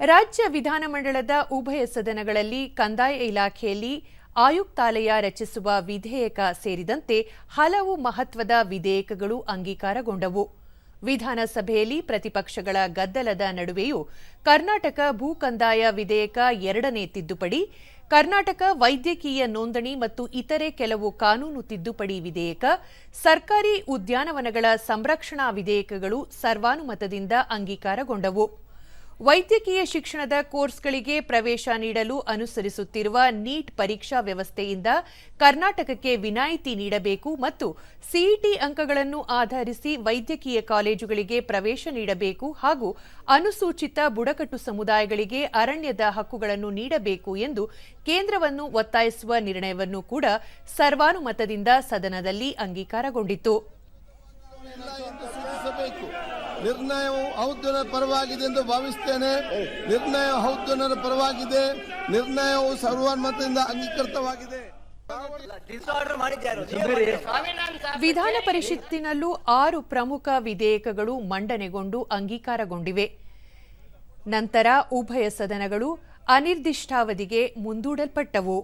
ರಾಜ್ಯ ವಿಧಾನಮಂಡಲದ ಉಭಯ ಸದನಗಳಲ್ಲಿ ಕಂದಾಯ ಇಲಾಖೆಯಲ್ಲಿ ಆಯುಕ್ತಾಲಯ ರಚಿಸುವ ವಿಧೇಯಕ ಸೇರಿದಂತೆ ಹಲವು ಮಹತ್ವದ ವಿಧೇಯಕಗಳು ಅಂಗೀಕಾರಗೊಂಡವು. ವಿಧಾನಸಭೆಯಲ್ಲಿ ಪ್ರತಿಪಕ್ಷಗಳ ಗದ್ದಲದ ನಡುವೆಯೂ ಕರ್ನಾಟಕ ಭೂ ಕಂದಾಯ ವಿಧೇಯಕ ಎರಡನೇ ತಿದ್ದುಪಡಿ, ಕರ್ನಾಟಕ ವೈದ್ಯಕೀಯ ನೋಂದಣಿ ಮತ್ತು ಇತರೆ ಕೆಲವು ಕಾನೂನು ತಿದ್ದುಪಡಿ ವಿಧೇಯಕ, ಸರ್ಕಾರಿ ಉದ್ಯಾನವನಗಳ ಸಂರಕ್ಷಣಾ ವಿಧೇಯಕಗಳು ಸರ್ವಾನುಮತದಿಂದ ಅಂಗೀಕಾರಗೊಂಡವು. ವೈದ್ಯಕೀಯ ಶಿಕ್ಷಣದ ಕೋರ್ಸ್ಗಳಿಗೆ ಪ್ರವೇಶ ನೀಡಲು ಅನುಸರಿಸುತ್ತಿರುವ ನೀಟ್ ಪರೀಕ್ಷಾ ವ್ಯವಸ್ಥೆಯಿಂದ ಕರ್ನಾಟಕಕ್ಕೆ ವಿನಾಯಿತಿ ನೀಡಬೇಕು ಮತ್ತು ಸಿಇಟಿ ಅಂಕಗಳನ್ನು ಆಧರಿಸಿ ವೈದ್ಯಕೀಯ ಕಾಲೇಜುಗಳಿಗೆ ಪ್ರವೇಶ ನೀಡಬೇಕು ಹಾಗೂ ಅನುಸೂಚಿತ ಬುಡಕಟ್ಟು ಸಮುದಾಯಗಳಿಗೆ ಅರಣ್ಯದ ಹಕ್ಕುಗಳನ್ನು ನೀಡಬೇಕು ಎಂದು ಕೇಂದ್ರವನ್ನು ಒತ್ತಾಯಿಸುವ ನಿರ್ಣಯವನ್ನು ಕೂಡ ಸರ್ವಾನುಮತದಿಂದ ಸದನದಲ್ಲಿ ಅಂಗೀಕಾರಗೊಂಡಿತು ಸೂಚಿಸಬೇಕು ನಿರ್ಣಯವು ಔದ್ಯನ ಪರವಾಗಿದೆ ಎಂದು ಭಾವಿಸ್ತೇನೆ. ನಿರ್ಣಯ ಔದ್ಯನರ ಪರವಾಗಿದೆ. ನಿರ್ಣಯವು ಸರ್ವಾನುಮತದಿಂದ ಅಂಗೀಕೃತವಾಗಿದೆ. ವಿಧಾನ ಪರಿಷತ್ತಿನಲ್ಲೂ ಆರು ಪ್ರಮುಖ ವಿಧೇಯಕಗಳು ಮಂಡನೆಗೊಂಡು ಅಂಗೀಕಾರಗೊಂಡಿವೆ. ನಂತರ ಉಭಯ ಸದನಗಳು ಅನಿರ್ದಿಷ್ಟಾವಧಿಗೆ ಮುಂದೂಡಲ್ಪಟ್ಟವು.